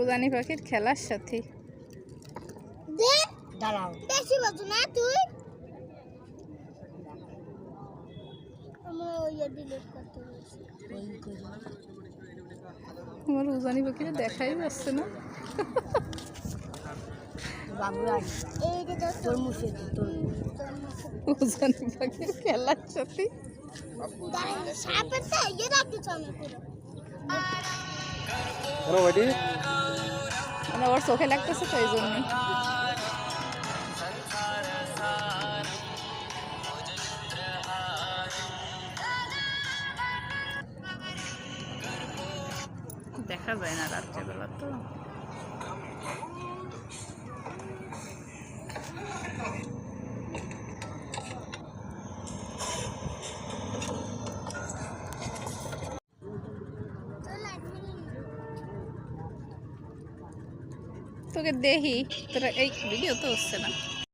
উদানি পাখির খেলার সাথে। দে দাঁড়াও। বেশি বাজু না তুই। আমরা। আমার উজানি পাখিটা দেখাই যাচ্ছে না। উজানি পাখির খেলার সাথে। সাপের তো ইয়ে বেটি মানে ওর চোখে লাগতেছে তো এই জন্য দেখা যায় না রাত্রেবেলা তো। তোকে দেখি তোরা এই ভিডিও তো হচ্ছে না।